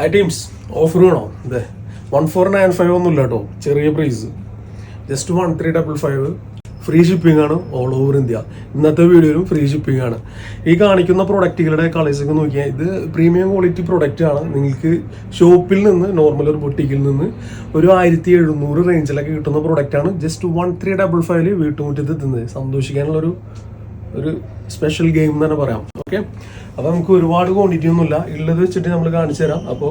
High teams offer വേണോ അതെ one four nine five ഒന്നും ഇല്ല കേട്ടോ. ചെറിയ price just one three double five free shipping ആണ് ഓൾ ഓവർ ഇന്ത്യ. ഇന്നത്തെ വീഡിയോയിലും ഫ്രീ ഷിപ്പിംഗ് ആണ്. ഈ കാണിക്കുന്ന പ്രൊഡക്റ്റുകളുടെ കളേഴ്സ് ഒക്കെ നോക്കിയാൽ ഇത് പ്രീമിയം ക്വാളിറ്റി പ്രൊഡക്റ്റ് ആണ്. നിങ്ങൾക്ക് ഷോപ്പിൽ നിന്ന് നോർമൽ ഒരു ബൊട്ടിക്കിൽ നിന്ന് ഒരു ആയിരത്തി എഴുന്നൂറ് റേഞ്ചിലൊക്കെ കിട്ടുന്ന പ്രൊഡക്റ്റ് ആണ്. ജസ്റ്റ് വൺ ത്രീ ഡബിൾ ഫൈവിൽ വീട്ടുമുറ്റത്ത് എത്തുന്നത്. സന്തോഷിക്കാനുള്ളൊരു ഒരു സ്പെഷ്യൽ ഗെയിം എന്ന് തന്നെ പറയാം. ഓക്കെ. അപ്പോൾ നമുക്ക് ഒരുപാട് ക്വാണ്ടിറ്റി ഒന്നുമില്ല. ഉള്ളത് വെച്ചിട്ട് നമ്മൾ കാണിച്ചു തരാം. അപ്പോൾ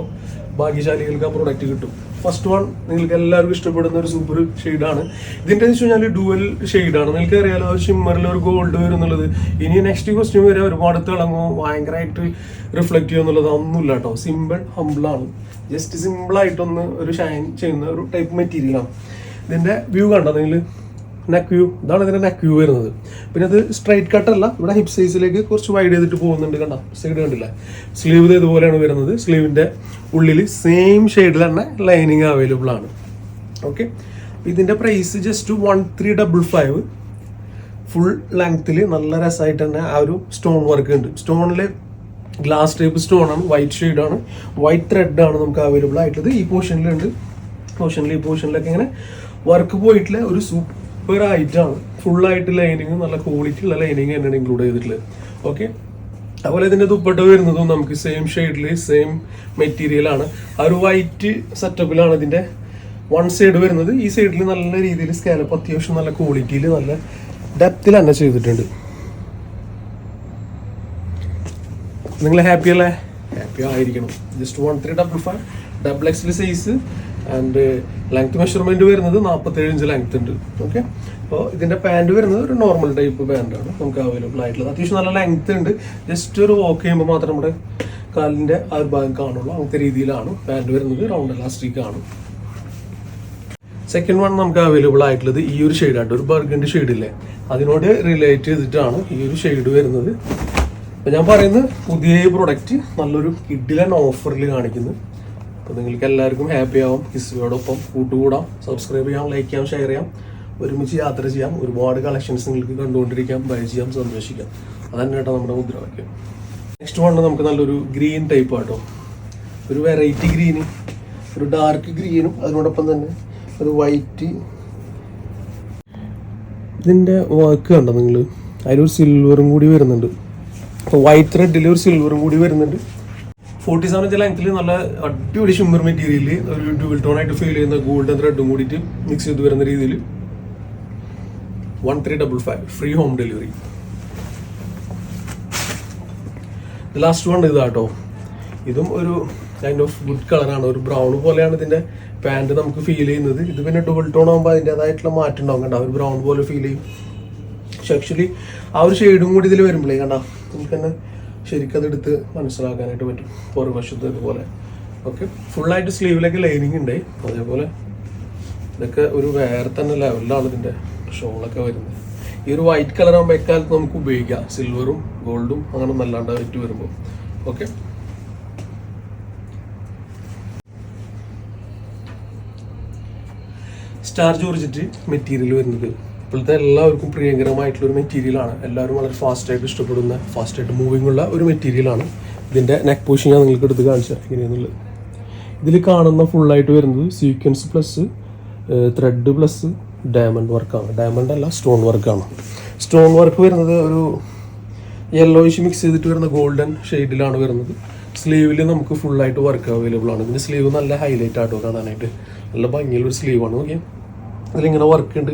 ഭാഗ്യശാലികൾക്ക് ആ പ്രൊഡക്റ്റ് കിട്ടും. ഫസ്റ്റ് വൺ നിങ്ങൾക്ക് എല്ലാവർക്കും ഇഷ്ടപ്പെടുന്ന ഒരു സൂപ്പർ ഷെയ്ഡാണ് ഇതിന്റെ വെച്ച് കഴിഞ്ഞാൽ ഡുവൽ ഷെയ്ഡാണ് നിങ്ങൾക്ക് അറിയാലോ ഷിമ്മറിൽ ഒരു ഗോൾഡ് വരും എന്നുള്ളത്. ഇനി നെക്സ്റ്റ് ക്വസ്റ്റ്യൻ വരെ ഒരുപാട് തിളങ്ങോ. ഭയങ്കരമായിട്ട് റിഫ്ലക്റ്റ് ചെയ്യും എന്നുള്ളത് ഒന്നുമില്ല കേട്ടോ. സിമ്പിൾ ഹംബിളാണ് ജസ്റ്റ് സിമ്പിളായിട്ടൊന്ന് ഒരു ഷൈൻ ചെയ്യുന്ന ഒരു ടൈപ്പ് മെറ്റീരിയലാണ് ഇതിന്റെ വ്യൂ കണ്ടോ? നിങ്ങൾ നെക്ക് വ്യൂ ഇതാണ് ഇതിന്റെ നെക്ക് വ്യൂ വരുന്നത്. പിന്നെ ഇത് സ്ട്രൈറ്റ് കട്ട് അല്ല ഇവിടെ ഹിപ് സൈസിലേക്ക് കുറച്ച് വൈഡ് ചെയ്തിട്ട് പോകുന്നുണ്ട് കണ്ട? സൈഡ് കണ്ടില്ല? സ്ലീവ് ഇതുപോലെയാണ് വരുന്നത്. സ്ലീവിന്റെ ഉള്ളിൽ സെയിം ഷെയ്ഡിൽ തന്നെ ലൈനിങ് അവൈലബിൾ ആണ്. ഓക്കെ ഇതിന്റെ price just one three double five full ലെങ്ത്തിൽ നല്ല രസമായിട്ട് തന്നെ ആ ഒരു സ്റ്റോൺ വർക്ക് ഉണ്ട്. സ്റ്റോണിൽ ഗ്ലാസ് ടൈപ്പ് സ്റ്റോൺ ആണ് വൈറ്റ് ഷെയ്ഡ് ആണ് വൈറ്റ് ത്രെഡ് ആണ് നമുക്ക് അവൈലബിൾ ആയിട്ടുള്ളത്. ഈ പോർഷനിലുണ്ട് പോർഷനിൽ ഈ പോർഷനിലൊക്കെ ഇങ്ങനെ വർക്ക് പോയിട്ടുള്ള ഒരു സൂപ്പർ ആയിട്ടാണ് ഫുൾ ആയിട്ട് ലൈനിങ് നല്ല ക്വാളിറ്റി ഉള്ള ലൈനിങ് തന്നെയാണ് ഇൻക്ലൂഡ് ചെയ്തിട്ടുള്ളത്. ഓക്കെ അതുപോലെ ഇതിന്റെ ദുപ്പട്ട വരുന്നതും നമുക്ക് സെയിം ഷെയ്ഡിൽ സെയിം മെറ്റീരിയൽ ആണ്. ആ ഒരു വൈറ്റ് സെറ്റപ്പിലാണ് ഇതിന്റെ വൺ സൈഡ് വരുന്നത്. ഈ സൈഡിൽ നല്ല രീതിയിൽ സ്കാലപ്പ് അത്യാവശ്യം നല്ല ക്വാളിറ്റിയിൽ നല്ല ഡെപ്തിൽ തന്നെ ചെയ്തിട്ടുണ്ട്. നിങ്ങൾ ഹാപ്പി അല്ലേ? ഹാപ്പി ആയിരിക്കണം. Just one three double five double XL size and length measurement വരുന്നത് നാൽപ്പത്തേഴ് ഇഞ്ച് ലെങ്ത് ഉണ്ട്. ഓക്കെ അപ്പോൾ ഇതിന്റെ പാന്റ് വരുന്നത് ഒരു നോർമൽ ടൈപ്പ് പാന്റാണ് നമുക്ക് അവൈലബിൾ ആയിട്ടുള്ളത്. അത്യാവശ്യം നല്ല ലെങ്ത് ഉണ്ട്. ജസ്റ്റ് ഒരു വോക്ക് ചെയ്യുമ്പോൾ മാത്രം നമ്മുടെ കാലിന്റെ ആ ഒരു ഭാഗം കാണുള്ളൂ. അങ്ങനത്തെ രീതിയിലാണ് പാന്റ് വരുന്നത്. റൗണ്ട് ഇലാസ്റ്റിക് ആണ്. സെക്കൻഡ് വൺ നമുക്ക് അവൈലബിൾ ആയിട്ടുള്ളത് ഈ ഒരു ഷെയ്ഡാണ് ഒരു ബർഗിന്റെ ഷെയ്ഡില്ലേ അതിനോട് റിലേറ്റ് ചെയ്തിട്ടാണ് ഈ ഒരു ഷെയ്ഡ് വരുന്നത്. അപ്പം ഞാൻ പറയുന്നത് പുതിയ പ്രൊഡക്റ്റ് നല്ലൊരു കിഡിലൻ ഓഫറിൽ കാണിക്കുന്നു. അപ്പൊ നിങ്ങൾക്ക് എല്ലാവർക്കും ഹാപ്പി ആവും. കിസ്ബിയോടൊപ്പം കൂട്ടുകൂടാം. സബ്സ്ക്രൈബ് ചെയ്യാം ലൈക്ക് ചെയ്യാം ഷെയർ ചെയ്യാം. ഒരുമിച്ച് യാത്ര ചെയ്യാം. ഒരുപാട് കളക്ഷൻസ് നിങ്ങൾക്ക് കണ്ടുകൊണ്ടിരിക്കാം ബൈ ചെയ്യാം സന്തോഷിക്കാം. അതന്നെ കേട്ടോ നമ്മുടെ മുദ്രാവാക്യം. നെക്സ്റ്റ് വണ് നമുക്ക് നല്ലൊരു ഗ്രീൻ ടൈപ്പ് ആട്ടോ. ഒരു വെറൈറ്റി ഗ്രീന് ഒരു ഡാർക്ക് ഗ്രീനും അതിനോടൊപ്പം തന്നെ ഒരു വൈറ്റ് ഇതിന്റെ വർക്ക് കണ്ടോ നിങ്ങൾ അതിലൊരു സിൽവറും കൂടി വരുന്നുണ്ട്. അപ്പോൾ വൈറ്റ് റെഡിൽ ഒരു സിൽവറും കൂടി വരുന്നുണ്ട്. ഫോർട്ടി സെവൻ ലെങ്ത്തിൽ നല്ല അടിപൊളി ഷിമ്മർ മെറ്റീരിയൽ ഒരു ഡ്യൂൽ ടോൺ ആയിട്ട് ഫീൽ ചെയ്യുന്ന ഗോൾഡൻ ത്രെഡും കൂടിയിട്ട് മിക്സ് ചെയ്ത് വരുന്ന രീതിയിൽ one three double five free home delivery last one ഇതാട്ടോ. ഇതും ഒരു കൈൻഡ് ഓഫ് ഗുഡ് കളറാണ് ഒരു ബ്രൗൺ പോലെയാണ് ഇതിന്റെ പാന്റ് നമുക്ക് ഫീൽ ചെയ്യുന്നത്. ഇത് പിന്നെ ഡബിൾ ടോൺ ആകുമ്പോൾ അതിന്റെതായിട്ടുള്ള മാറ്റം ഉണ്ടാവും കണ്ട? ഒരു ബ്രൗൺ പോലെ ഫീൽ ചെയ്യും. പക്ഷെ ആക്ച്വലി ആ ഒരു ഷെയ്ഡും കൂടി ഇതിൽ വരുമ്പോഴേ കണ്ട? നമുക്ക് തന്നെ ശരിക്കും അതെടുത്ത് മനസ്സിലാക്കാനായിട്ട് പറ്റും. പുറവശത്ത് ഇതുപോലെ. ഓക്കെ ഫുള്ളായിട്ട് സ്ലീവിലൊക്കെ ലൈനിങ് ഉണ്ട്. അതേപോലെ ഇതൊക്കെ ഒരു വേറെ തന്നെ ലെവലിലാണ് ഇതിന്റെ ഷോളൊക്കെ വരുന്നത്. ഈ ഒരു വൈറ്റ് കളർ ആകുമ്പോൾ എക്കാലത്ത് നമുക്ക് ഉപയോഗിക്കാം. സിൽവറും ഗോൾഡും അങ്ങനെ നല്ലാണ്ട് ആയിട്ട് വരുമ്പോൾ ഓക്കെ സ്റ്റാർ ജോർജിറ്റ് മെറ്റീരിയൽ വരുന്നത് ഇപ്പോഴത്തെ എല്ലാവർക്കും പ്രിയങ്കരമായിട്ടുള്ള ഒരു മെറ്റീരിയലാണ് എല്ലാവരും വളരെ ഫാസ്റ്റായിട്ട് ഇഷ്ടപ്പെടുന്ന ഫാസ്റ്റ് ആയിട്ട് മൂവിങ് ഉള്ള ഒരു മെറ്റീരിയലാണ് ഇതിന്റെ നെക്ക് പോഷൻ ഞാൻ നിങ്ങൾക്ക് എടുത്ത് കാണിച്ചു തരാം. എങ്ങനെയാണെന്നുള്ളത് ഇതിൽ കാണുന്ന ഫുള്ളായിട്ട് വരുന്നത് sequence plus thread plus diamond വർക്കാണ് ഡയമണ്ട് അല്ല സ്റ്റോൺ വർക്കാണ് സ്റ്റോൺ വർക്ക് വരുന്നത് ഒരു യെല്ലോയിഷ് മിക്സ് ചെയ്തിട്ട് വരുന്ന ഗോൾഡൻ ഷെയ്ഡിലാണ് വരുന്നത്. സ്ലീവിൽ നമുക്ക് ഫുള്ളായിട്ട് വർക്ക് അവൈലബിൾ ആണ്. ഇതിന്റെ സ്ലീവ് നല്ല ഹൈലൈറ്റ് ആട്ടോ കാണാനായിട്ട്. നല്ല ഭംഗിയുള്ള ഒരു സ്ലീവാണ് നോക്കിയാൽ അതിലിങ്ങനെ വർക്ക് ഉണ്ട്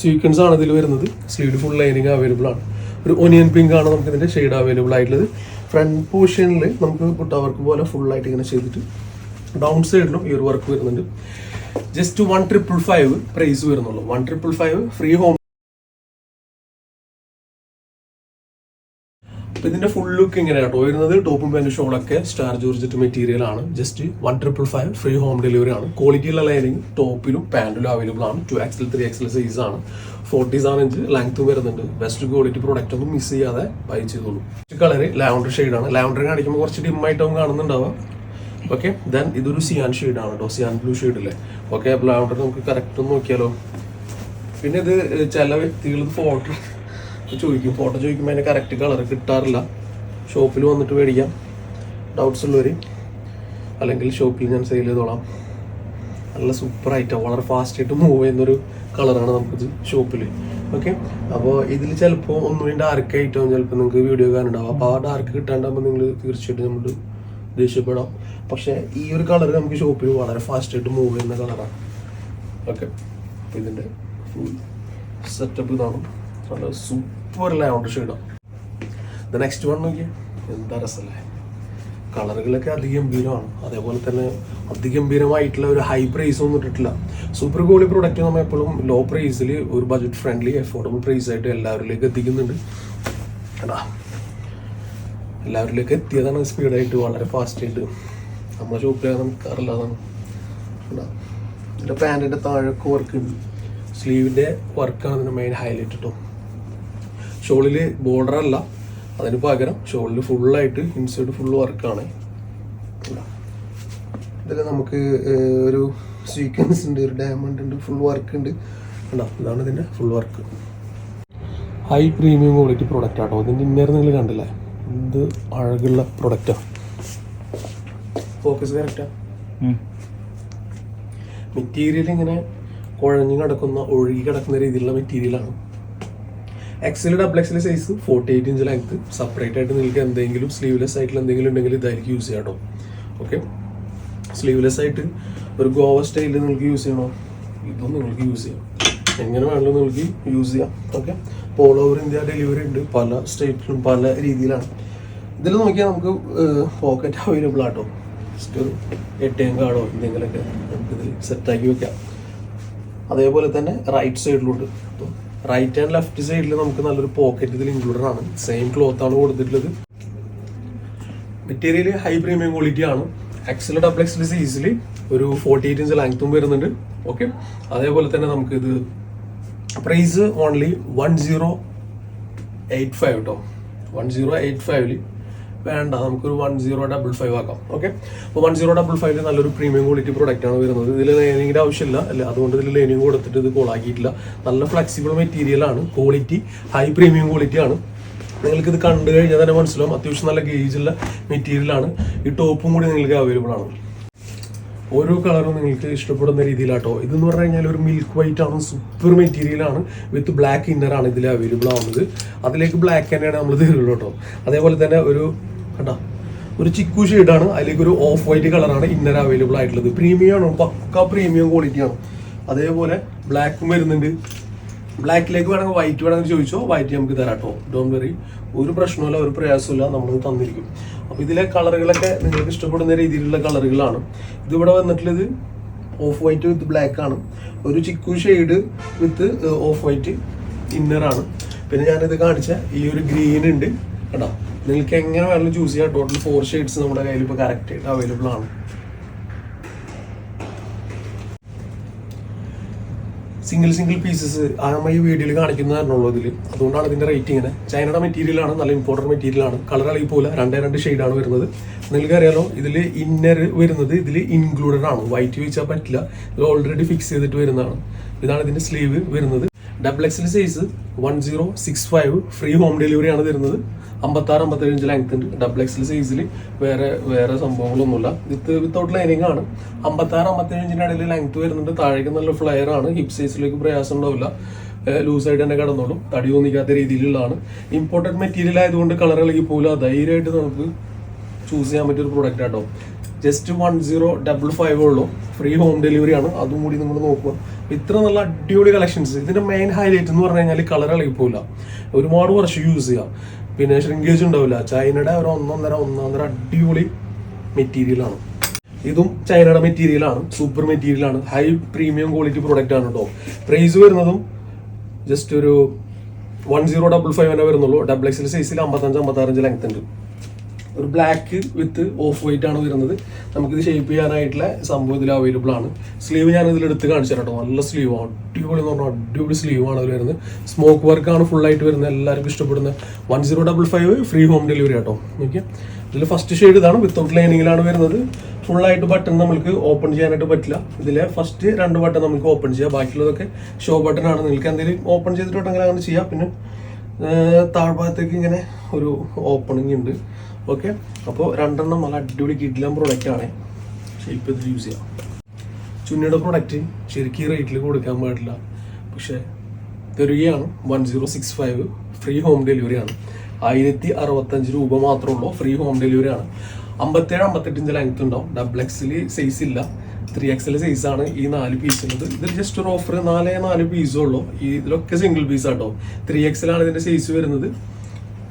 സീക്വൻസ് ആണ് ഇതിൽ വരുന്നത്. സ്ലീവിൽ ഫുൾ ലൈനിങ് അവൈലബിൾ ആണ്. ഒരു ഒനിയൻ പിങ്ക് ആണ് നമുക്ക് ഇതിന്റെ ഷെയ്ഡ് അവൈലബിൾ ആയിട്ടുള്ളത് ഫ്രണ്ട് പോർഷനിൽ നമുക്ക് പുട്ട വർക്ക് പോലെ ഫുൾ ആയിട്ട് ഇങ്ങനെ ചെയ്തിട്ട് ഡൗൺ സൈഡിലും ഈ ഒരു വർക്ക് വരുന്നുണ്ട്. Just one triple five price വരുന്നുള്ളൂ. One triple five free home ഇതിന്റെ ഫുൾ ലുക്ക് ഇങ്ങനെയാണ് കേട്ടോ. വരുന്നത് ടോപ്പും പാന്റും ഷോളൊക്കെ സ്റ്റാർ ജോർജറ്റ് മെറ്റീരിയൽ ആണ്. Just one triple five free home delivery ആണ്. ക്വാളിറ്റിയുള്ള ലൈനിങ് ടോപ്പിലും പാന്റിലും അവൈലബിൾ ആണ്. Two XL three XL size ആണ്. ഫോർട്ടി സെവൻ ഇഞ്ച് ലെങ്ത് വരുന്നുണ്ട്. ബെസ്റ്റ് ക്വാളിറ്റി പ്രോഡക്റ്റ് ഒന്നും മിസ് ചെയ്യാതെ ബൈ ചെയ്തോളൂ. കളർ ലാവണ്ടർ ആണ്. ലാവണ്ടർ കാണിക്കുമ്പോൾ കുറച്ച് ഡിം ആയിട്ടും കാണുന്നുണ്ടാവുക. ഓക്കെ ദെൻ ഇതൊരു സിയാൻ ആണ് കേട്ടോ. സിയാൻ ബ്ലൂ ഷെയ്ഡില്ലേ ഓക്കെ ലാവണ്ടർ നമുക്ക് കറക്റ്റ് ഒന്ന് നോക്കിയാലോ. പിന്നെ ഇത് ചില വ്യക്തികൾ ഫോട്ടോ ചോദിക്കും ഫോട്ടോ ചോദിക്കുമ്പോൾ അതിന് കറക്റ്റ് കളർ കിട്ടാറില്ല. ഷോപ്പിൽ വന്നിട്ട് മേടിക്കാം. ഡൗട്ട്സ് ഉള്ളവർ അല്ലെങ്കിൽ ഷോപ്പിൽ ഞാൻ സെയിൽ ചെയ്തോളാം. നല്ല സൂപ്പർ ആയിട്ട് വളരെ ഫാസ്റ്റ് ആയിട്ട് മൂവ് ചെയ്യുന്നൊരു കളറാണ് നമുക്കിത് ഷോപ്പിൽ ഓക്കെ അപ്പോൾ ഇതിൽ ചിലപ്പോൾ ഒന്നുകൂടി ഡാർക്ക് ആയിട്ടാവും ചിലപ്പോൾ നിങ്ങൾക്ക് വീഡിയോ കാണുണ്ടാവും അപ്പോൾ ആ ഡാർക്ക് കിട്ടാണ്ടാകുമ്പോൾ നിങ്ങൾ തീർച്ചയായിട്ടും നമ്മൾ ദേഷ്യപ്പെടാം. പക്ഷേ ഈ ഒരു കളർ നമുക്ക് ഷോപ്പിൽ വളരെ ഫാസ്റ്റ് ആയിട്ട് മൂവ് ചെയ്യുന്ന കളറാണ് ഓക്കെ അപ്പോൾ ഇതിന്റെ ഫുൾ സെറ്റപ്പ് ഇതാണ്. നല്ല സൂപ്പർ ഷെയ്ഡാണ് ദ നെക്സ്റ്റ് വൺ നോക്കിയേ. എന്താ രസമല്ലേ കളറുകളൊക്കെ അതിഗംഭീരമാണ്. അതേപോലെ തന്നെ അതിഗംഭീരമായിട്ടുള്ള ഒരു ഹൈ പ്രൈസ് ഒന്നും ഇട്ടിട്ടില്ല. സൂപ്പർ ക്വാളിറ്റി പ്രൊഡക്റ്റ് നമ്മൾ എപ്പോഴും ലോ പ്രൈസിൽ ഒരു ബജറ്റ് ഫ്രണ്ട്ലി അഫോർഡബിൾ പ്രൈസ് ആയിട്ട് എല്ലാവരിലേക്ക് എത്തിക്കുന്നുണ്ട്. എടാ എല്ലാവരിലേക്ക് എത്തിയതാണ് സ്പീഡായിട്ട് വളരെ ഫാസ്റ്റായിട്ട് ആയിട്ട്. ഷോപ്പിലാണ് നമുക്ക് അറിയില്ലാതാണ്? ഇതിന്റെ പാന്റിന്റെ താഴൊക്കെ വർക്ക് ഉണ്ട്. സ്ലീവിന്റെ വർക്കാണ് ഇതിന്റെ മെയിൻ ഹൈലൈറ്റ് കേട്ടോ ഷോളിൽ ബോർഡർ അല്ല. അതിന് പകരം ഷോളിൽ ഫുള്ളായിട്ട് ഇൻസൈഡ് ഫുൾ വർക്കാണ് ഇതിൽ നമുക്ക് ഒരു സീക്വൻസ് ഉണ്ട് ഒരു ഡയമണ്ട് ഉണ്ട് ഫുൾ വർക്ക് ഉണ്ട്. കണ്ടോ? ഇതാണ് ഇതിന്റെ full work high premium quality product ആട്ടോ. ഇതിന്റെ ഇന്നേരം നിങ്ങൾ കണ്ടില്ലേ? ഇത് അഴകുള്ള പ്രൊഡക്റ്റാണ് ഫോക്കസ് കറക്റ്റാ മെറ്റീരിയൽ ഇങ്ങനെ കുഴഞ്ഞു കിടക്കുന്ന ഒഴുകി കിടക്കുന്ന രീതിയിലുള്ള മെറ്റീരിയലാണ് XL double XL size forty eight inch length separate ആയിട്ട് നിങ്ങൾക്ക് എന്തെങ്കിലും സ്ലീവ്ലെസ് ആയിട്ടുള്ള എന്തെങ്കിലും ഉണ്ടെങ്കിൽ ഇതായിരിക്കും യൂസ് ചെയ്യാം കേട്ടോ ഓക്കെ സ്ലീവ്ലെസ് ആയിട്ട് ഒരു ഗോവ സ്റ്റൈലിൽ നിങ്ങൾക്ക് യൂസ് ചെയ്യണോ? ഇതും നിങ്ങൾക്ക് യൂസ് ചെയ്യാം. എങ്ങനെ വേണമെങ്കിലും നിങ്ങൾക്ക് യൂസ് ചെയ്യാം. Okay all over India delivery ഉണ്ട്. പല സ്റ്റേറ്റിലും പല രീതിയിലാണ്. ഇതിൽ നോക്കിയാൽ നമുക്ക് പോക്കറ്റ് അവൈലബിൾ ആട്ടോ. ജസ്റ്റ് ഒരു എ ടി എം കാർഡോ എന്തെങ്കിലുമൊക്കെ നമുക്കിതിൽ സെറ്റാക്കി വെക്കാം. അതേപോലെ തന്നെ റൈറ്റ് സൈഡിലുണ്ട് റൈറ്റ് ആൻഡ് ലെഫ്റ്റ് സൈഡിൽ നമുക്ക് നല്ലൊരു പോക്കറ്റ് ഇതിൽ ഇൻക്ലൂഡഡ് ആണ്. സെയിം ക്ലോത്ത് ആണ് കൊടുത്തിട്ടുള്ളത്. മെറ്റീരിയൽ ഹൈ പ്രീമിയം ക്വാളിറ്റി ആണ്. എക്സൽ ഡബിൾ എക്സൽ സൈസിൽ ഒരു ഫോർട്ടി എയ്റ്റ് ഇഞ്ച് ലെങ്ത്തും വരുന്നുണ്ട്. ഓക്കെ അതേപോലെ തന്നെ നമുക്ക് ഇത് price only one zero eight five കേട്ടോ വൺ സീറോ എയ്റ്റ് ഫൈവിൽ വേണ്ട നമുക്കൊരു വൺ സീറോ ഡബിൾ ഫൈവ് ആക്കാം. ഓക്കെ അപ്പോൾ വൺ സീറോ ഡബിൾ ഫൈവിൽ നല്ലൊരു പ്രീമിയം ക്വാളിറ്റി പ്രോഡക്റ്റ് ആണ് വരുന്നത്. ഇതിൽ ലൈനിങ്ങിന്റെ ആവശ്യമില്ല. അല്ല? അതുകൊണ്ട് ഇതിൽ ലൈനിങ് കൊടുത്തിട്ട് ഇത് കോളാക്കിയിട്ടില്ല നല്ല ഫ്ലെക്സിബിൾ മെറ്റീരിയൽ ആണ്. ക്വാളിറ്റി ഹൈ പ്രീമിയം ക്വാളിറ്റി ആണ്. നിങ്ങൾക്ക് ഇത് കണ്ടു കഴിഞ്ഞാൽ തന്നെ മനസ്സിലാവും. അത്യാവശ്യം നല്ല ഗേജുള്ള മെറ്റീരിയൽ ആണ്. ഈ ടോപ്പും കൂടി നിങ്ങൾക്ക് അവൈലബിൾ ആണ്. ഓരോ കളറും നിങ്ങൾക്ക് ഇഷ്ടപ്പെടുന്ന രീതിയിലാട്ടോ. ഇതെന്ന് പറഞ്ഞു കഴിഞ്ഞാൽ ഒരു മിൽക്ക് വൈറ്റ് ആണ്. സൂപ്പർ മെറ്റീരിയൽ ആണ്. വിത്ത് ബ്ലാക്ക് ഇന്നർ ആണ് ഇതിൽ അവൈലബിൾ ആവുന്നത്. അതിലേക്ക് ബ്ലാക്ക് തന്നെയാണ് നമ്മൾ തരുള്ളൂ കേട്ടോ. അതേപോലെ തന്നെ ഒരു കണ്ടാ? ഒരു ചിക്കു ഷെയ്ഡാണ്. അതിലേക്ക് ഒരു ഓഫ് വൈറ്റ് കളറാണ് ഇന്നർ അവൈലബിൾ ആയിട്ടുള്ളത്. പ്രീമിയം ആണ്? പക്ക പ്രീമിയം ക്വാളിറ്റി ആണ്. അതേപോലെ ബ്ലാക്കും വരുന്നുണ്ട്. ബ്ലാക്കിലേക്ക് വേണമെങ്കിൽ വൈറ്റ് വേണമെങ്കിൽ ചോദിച്ചോ? വൈറ്റ് നമുക്ക് തരാം കേട്ടോ. ഡോൺ വെറി ഒരു പ്രശ്നമില്ല ഒരു പ്രയാസമില്ല നമ്മൾ തന്നിരിക്കും. അപ്പോൾ ഇതിലെ കളറുകളൊക്കെ നിങ്ങൾക്ക് ഇഷ്ടപ്പെടുന്ന രീതിയിലുള്ള കളറുകളാണ്. ഇതിവിടെ വന്നിട്ടുള്ളത് ഓഫ് വൈറ്റ് വിത്ത് ബ്ലാക്ക് ആണ്. ഒരു chikoo shade with off white ഇന്നറാണ് പിന്നെ ഞാനിത് കാണിച്ച ഈ ഒരു ഗ്രീൻ ഉണ്ട്. കേട്ടോ നിങ്ങൾക്ക് എങ്ങനെ വേണമെങ്കിലും ചൂസ് ചെയ്യാം. ടോട്ടൽ ഫോർ ഷെയ്ഡ്സ് നമ്മുടെ കയ്യിൽ ഇപ്പോൾ കറക്റ്റ് ആയിട്ട് അവൈലബിൾ ആണ്. സിംഗിൾ സിംഗിൾ പീസസ് നമ്മൾ ഈ വീഡിയോയിൽ കാണിക്കുന്നതാണുള്ളൂ ഇതിൽ അതുകൊണ്ടാണ് ഇതിന്റെ റേറ്റ് ഇങ്ങനെ. ചൈനയുടെ മെറ്റീരിയൽ ആണ് നല്ല ഇമ്പോർട്ടന്റ് മെറ്റീരിയൽ ആണ്. കളർ അളി പോലെ രണ്ടേ രണ്ട് ഷെയ്ഡാണ് വരുന്നത്. നിങ്ങൾക്ക് അറിയാലോ ഇതിൽ ഇന്നർ വരുന്നത് ഇതിൽ ഇൻക്ലൂഡഡ് ആണ്. വൈറ്റ് വെച്ചാൽ പറ്റില്ല. ഇത് ഓൾറെഡി ഫിക്സ് ചെയ്തിട്ട് വരുന്നതാണ്. ഇതാണ് ഇതിന്റെ സ്ലീവ് വരുന്നത്. Double XL size one zero six five free home delivery ആണ് തരുന്നത്. അമ്പത്താറ് അമ്പത്തേഴ് ഇഞ്ച് ലെങ്ത് ഉണ്ട്. ഡബിൾ എക്സിൽ സൈസിൽ വേറെ വേറെ സംഭവങ്ങളൊന്നുമില്ല. വിത്ത് വിത്തൗട്ട് ലൈനിങ് ആണ്. അമ്പത്താറ് അമ്പത്തേഴ് ഇഞ്ചിന്റെ ഇടയിൽ ലെങ്ത് വരുന്നുണ്ട്. താഴേക്ക് നല്ല ഫ്ലെയർ ആണ്. ഹിപ് സൈസിലേക്ക് പ്രയാസം ഉണ്ടാവില്ല. ലൂസായിട്ട് തന്നെ കിടന്നോളും. തടി തോന്നിക്കാത്ത രീതിയിലുള്ളതാണ്. ഇമ്പോർട്ടന്റ് മെറ്റീരിയൽ ആയതുകൊണ്ട് കളർ ഇളകി പോലും ധൈര്യമായിട്ട് നമുക്ക് ചൂസ് ചെയ്യാൻ പറ്റിയ ഒരു പ്രോഡക്റ്റ് ആട്ടോ. Just one zero double five ഉള്ളൂ. ഫ്രീ ഹോം ഡെലിവറി ആണ്. അതും കൂടി നിങ്ങൾ നോക്കുക. ഇത്ര നല്ല അടിപൊളി കളക്ഷൻസ് ഇതിന്റെ മെയിൻ ഹൈലൈറ്റ് എന്ന് പറഞ്ഞു കഴിഞ്ഞാൽ കളർ ഇളകി പോകില്ല ഒരുപാട് വർഷം യൂസ് ചെയ്യാം. പിന്നെ ഷ്രിങ്കേജ് ഉണ്ടാവില്ല. ചൈനയുടെ ഒരു ഒന്നൊന്നര ഒന്നൊന്നര അടിപൊളി മെറ്റീരിയൽ ആണ്. ഇതും ചൈനയുടെ മെറ്റീരിയലാണ് സൂപ്പർ മെറ്റീരിയലാണ് ഹൈ പ്രീമിയം ക്വാളിറ്റി പ്രോഡക്റ്റ് ആണ് കേട്ടോ പ്രൈസ് വരുന്നതും ജസ്റ്റ് ഒരു വൺ സീറോ ഡബിൾ ഫൈവ് തന്നെ വരുന്നുള്ളൂ. ഡബിൾ എക്സിൽ സൈസിൽ അമ്പത്തഞ്ച് അമ്പത്താറഞ്ച് ലെങ്ത് ഉണ്ട്. ഒരു ബ്ലാക്ക് വിത്ത് ഓഫ് വൈറ്റ് ആണ് വരുന്നത്. നമുക്കിത് ഷേപ്പ് ചെയ്യാനായിട്ടുള്ള സംഭവം ഇതിൽ അവൈലബിൾ ആണ്. സ്ലീവ് ഞാൻ ഇതിൽ എടുത്ത് കാണിച്ചു നല്ല സ്ലീവ് ആണ്. അടിപൊളി എന്ന് പറഞ്ഞാൽ അടിപൊളി സ്ലീവ് ആണ് അതിൽ വരുന്നത്. സ്മോക്ക് വർക്കാണ് ആയിട്ട് വരുന്നത്. എല്ലാവർക്കും ഇഷ്ടപ്പെടുന്ന one zero double five free home delivery കേട്ടോ ഓക്കെ ഇതിൽ ഫസ്റ്റ് ഷെയ്ഡ് ഇതാണ്. വിത്തൗട്ട് ലൈനിങ്ങിലാണ് വരുന്നത്. ഫുൾ ആയിട്ട് ബട്ടൺ നമുക്ക് ഓപ്പൺ ചെയ്യാനായിട്ട് പറ്റില്ല. ഇതിലെ ഫസ്റ്റ് രണ്ട് ബട്ടൺ നമുക്ക് ഓപ്പൺ ചെയ്യാം. ബാക്കിയുള്ളതൊക്കെ ഷോ ബട്ടൺ ആണ്. നിങ്ങൾക്ക് എന്തെങ്കിലും ഓപ്പൺ ചെയ്തിട്ടുണ്ടെങ്കിൽ അങ്ങനെ ചെയ്യാം. പിന്നെ താഴ്ഭാഗത്തേക്ക് ഇങ്ങനെ ഒരു ഓപ്പണിംഗ് ഉണ്ട്. ഓക്കെ അപ്പോൾ രണ്ടെണ്ണം നല്ല അടിപൊളി കിഡ്ലം പ്രൊഡക്റ്റ് ആണ്. ഷേപ്പ് ഇത് യൂസ് ചെയ്യാം. ചുന്നിയുടെ പ്രൊഡക്റ്റ് ശരിക്കും ഈ റേറ്റിൽ കൊടുക്കാൻ പാടില്ല. പക്ഷേ തരികയാണ് one zero six five free home delivery ആണ്. ആയിരത്തി അറുപത്തഞ്ച് രൂപ മാത്രമേ ഉള്ളൂ. ഫ്രീ ഹോം ഡെലിവറി ആണ്. അമ്പത്തേഴ് അമ്പത്തെട്ട് ഇഞ്ച് ലെങ്ത് ഉണ്ടാവും. ഡബിൾ എക്സിൽ സൈസ് ഇല്ല. ത്രീ എക്സൽ സൈസ് ആണ് ഈ നാല് പീസ് ഉള്ളത്. ഇതിൽ ജസ്റ്റ് ഒരു ഓഫർ നാലേ നാല് പീസേ ഉള്ളൂ. ഇതിലൊക്കെ സിംഗിൾ പീസ് ആട്ടോ. ത്രീ എക്സലാണ് ഇതിന്റെ സൈസ് വരുന്നത്.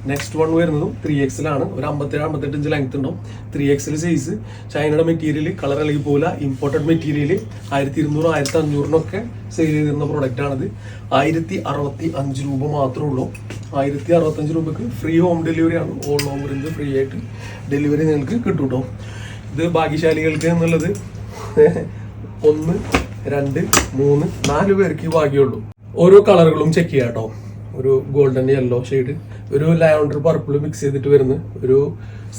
നെക്സ്റ്റ് വൺ വരുന്നതും ത്രീ എക്സിലാണ് ഒരു അമ്പത്തേഴ് അമ്പത്തെട്ട് ഇഞ്ച് ലെങ്ത് ഉണ്ടാവും. ത്രീ എക്സിൽ സൈസ് ചൈനയുടെ മെറ്റീരിയൽ കളർ ഇളകി പോലെ ഇമ്പോർട്ടഡ് മെറ്റീരിയൽ ആയിരത്തി ഇരുന്നൂറ് ആയിരത്തി അഞ്ഞൂറിനൊക്കെ സെയിൽ ചെയ്തിരുന്ന പ്രോഡക്റ്റ് ആണിത്. ആയിരത്തി അറുപത്തി അഞ്ച് രൂപ മാത്രമേ ഉള്ളൂ. ആയിരത്തി അറുപത്തഞ്ച് രൂപക്ക് ഫ്രീ ഹോം ഡെലിവറി ആണ്. ഓൾ ഓവർ ഇന്ത്യ ഫ്രീ ആയിട്ട് ഡെലിവറി നിങ്ങൾക്ക് കിട്ടും കേട്ടോ ഇത് ഭാഗ്യശാലികൾക്ക് എന്നുള്ളത് ഒന്ന് രണ്ട് മൂന്ന് നാല് പേർക്ക് ഭാഗ്യമുള്ളൂ ഓരോ കളറുകളും ചെക്ക് ചെയ്യാം കേട്ടോ ഒരു ഗോൾഡൻ യെല്ലോ ഷെയ്ഡ് ഒരു ലാവണ്ടർ പർപ്പിൾ മിക്സ് ചെയ്തിട്ട് വരുന്ന ഒരു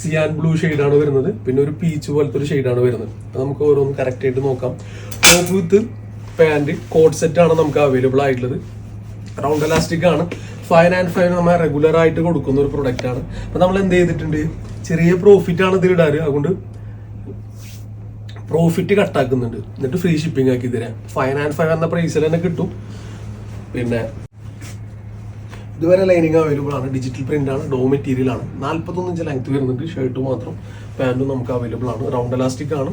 സിയാൻ ബ്ലൂ ആണ് വരുന്നത്. പിന്നെ ഒരു പീച്ച് പോലത്തെ ഒരു ആണ് വരുന്നത്. അപ്പൊ നമുക്ക് ഓരോന്ന് കറക്റ്റ് ആയിട്ട് നോക്കാം. Top with pant coat set ആണ് നമുക്ക് അവൈലബിൾ ആയിട്ടുള്ളത്. റൗണ്ട് എലാസ്റ്റിക് ആണ്. ഫൈവ് ആൻഡ് ഫൈവ് നമ്മൾ റെഗുലർ ആയിട്ട് കൊടുക്കുന്ന ഒരു പ്രൊഡക്റ്റ് ആണ്. അപ്പൊ നമ്മൾ എന്ത് ചെയ്തിട്ടുണ്ട്? ചെറിയ പ്രോഫിറ്റ് ആണ് ഇതിൽ ഇടാറ്. അതുകൊണ്ട് പ്രോഫിറ്റ് കട്ടാക്കുന്നുണ്ട് എന്നിട്ട് ഫ്രീ ഷിപ്പിംഗ് ആക്കി തരാം. ഫൈവ് ആൻഡ് ഫൈവ് എന്ന പ്രൈസിൽ തന്നെ കിട്ടും. പിന്നെ ഇതുവരെ ലൈനിങ് അവൈലബിൾ ആണ്. ഡിജിറ്റൽ പ്രിന്റ് ആണ് ഡോ മെറ്റീരിയൽ ആണ്. നാല്പത്തൊന്ന് ഇഞ്ച് ലെങ്ത് വരുന്നുണ്ട്. ഷർട്ട് മാത്രം പാന്റും നമുക്ക് അവൈലബിൾ ആണ്. റൗണ്ട് എലാസ്റ്റിക് ആണ്.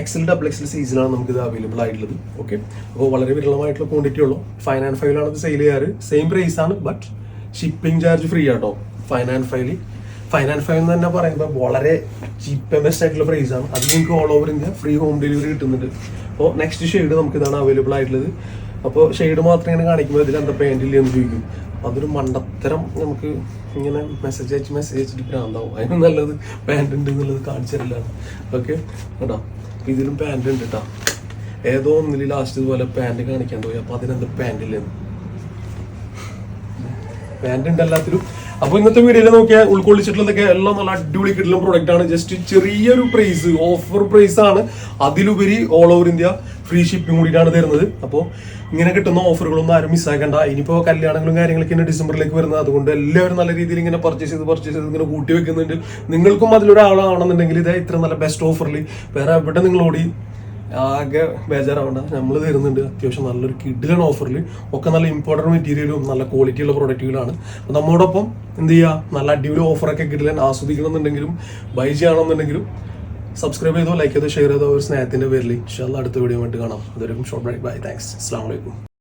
എക്സൽ ഡബിൾ എക്സൽ സൈസിലാണ് നമുക്ക് ഇത് അവൈലബിൾ ആയിട്ടുള്ളത്. ഓക്കെ അപ്പോൾ വളരെ വിരളമായിട്ടുള്ള ക്വാണ്ടിറ്റി ഉള്ളൂ. ഫൈവ് ആൻഡ് ഫൈവിലാണ് ഇത് സെയിൽ ചെയ്യാറ്. സെയിം പ്രൈസ് ആണ് ബട്ട് ഷിപ്പിംഗ് ചാർജ് ഫ്രീ ആട്ടോ ഫൈവ് ആൻഡ് ഫൈവിൽ ആൻഡ് ഫൈവ് എന്ന് തന്നെ പറയുമ്പോൾ വളരെ ചീപ്പ് ബെസ്റ്റ് ആയിട്ടുള്ള പ്രൈസ് ആണ്. അത് നിങ്ങൾക്ക് all over India free home delivery കിട്ടുന്നുണ്ട്. അപ്പോൾ നെക്സ്റ്റ് ഷെയ്ഡ് നമുക്ക് ഇതാണ് അവൈലബിൾ ആയിട്ടുള്ളത്. അപ്പോൾ ഷെയ്ഡ് മാത്രം ഇങ്ങനെ കാണിക്കുമ്പോൾ ഇതിൽ എന്താ പാന്റ് ഇല്ല എന്ന് ചോദിക്കും. അതൊരു മണ്ടത്തരം നമുക്ക് ഇങ്ങനെ മെസ്സേജ് അയച്ച് മെസ്സേജ് അയച്ചിട്ട് ഭ്രാന്താവും. അതിന് നല്ലത് പാന്റ് ഉണ്ട് എന്നുള്ളത് കാണിച്ചു ഓക്കെ കേട്ടോ ഇതിലും പാന്റ് ഉണ്ട് കേട്ടോ ഏതോ ഒന്നിൽ ലാസ്റ്റ് ഇതുപോലെ പാന്റ് കാണിക്കാൻ പോയി. അപ്പോൾ അതിനെന്താ പാന്റ് ഇല്ലെന്ന് പാന്റ് ഉണ്ട് എല്ലാത്തിലും അപ്പൊ ഇന്നത്തെ വീഡിയോയിൽ നോക്കിയാൽ ഉൾക്കൊള്ളിച്ചിട്ടുള്ളതൊക്കെ എല്ലാം നല്ല അടിപൊളി കിട്ടുന്ന പ്രോഡക്റ്റ് ആണ്. ജസ്റ്റ് ചെറിയൊരു പ്രൈസ് ഓഫർ പ്രൈസ് ആണ്. അതിലുപരി all over India free shipping കൂടിയിട്ടാണ് തരുന്നത്. അപ്പോൾ ഇങ്ങനെ കിട്ടുന്ന ഓഫറുകളൊന്നും ആരും മിസ്സാക്കണ്ട ഇനിയിപ്പോൾ കല്യാണങ്ങളും കാര്യങ്ങളൊക്കെ ഇങ്ങനെ ഡിസംബറിലേക്ക് വരുന്നത്. അതുകൊണ്ട് എല്ലാവരും നല്ല രീതിയിൽ ഇങ്ങനെ പർച്ചേസ് ചെയ്ത് പർച്ചേസ് ചെയ്ത് ഇങ്ങനെ കൂട്ടി വെക്കുന്നുണ്ട്. നിങ്ങൾക്കും അതിലൊരാളാണെന്നുണ്ടെങ്കിൽ ഇതാ ഇത്ര നല്ല ബെസ്റ്റ് ഓഫറിൽ വേറെ എവിടെ നിങ്ങളോടി ആകെ ബേജാറാവണ്ട. നമ്മൾ തരുന്നുണ്ട് അത്യാവശ്യം നല്ലൊരു കിഡിലാണ് ഓഫറിൽ ഒക്കെ നല്ല ഇമ്പോർട്ടന്റ് മെറ്റീരിയലും നല്ല ക്വാളിറ്റിയുള്ള പ്രൊഡക്റ്റുകളാണ് അപ്പോൾ നമ്മോടൊപ്പം എന്ത് ചെയ്യുക നല്ല അടിപൊളി ഓഫറൊക്കെ കിട്ടില്ല ആസ്വദിക്കണമെന്നുണ്ടെങ്കിലും ബൈ ചെയ്യണമെന്നുണ്ടെങ്കിലും സബ്സ്ക്രൈബ് ചെയ്തോ ലൈക്ക് ചെയ്തോ ഷെയർ ചെയ്തോ ഒരു സ്നേഹത്തിന്റെ പേരിൽ ഇൻഷാല്ല അടുത്ത വീഡിയോ ആയിട്ട് കാണാം. അതൊരു ഷോർട്ട് ബ്രേക്ക് ബൈ താങ്ക്സ് അസ്സാം വലൈക്കും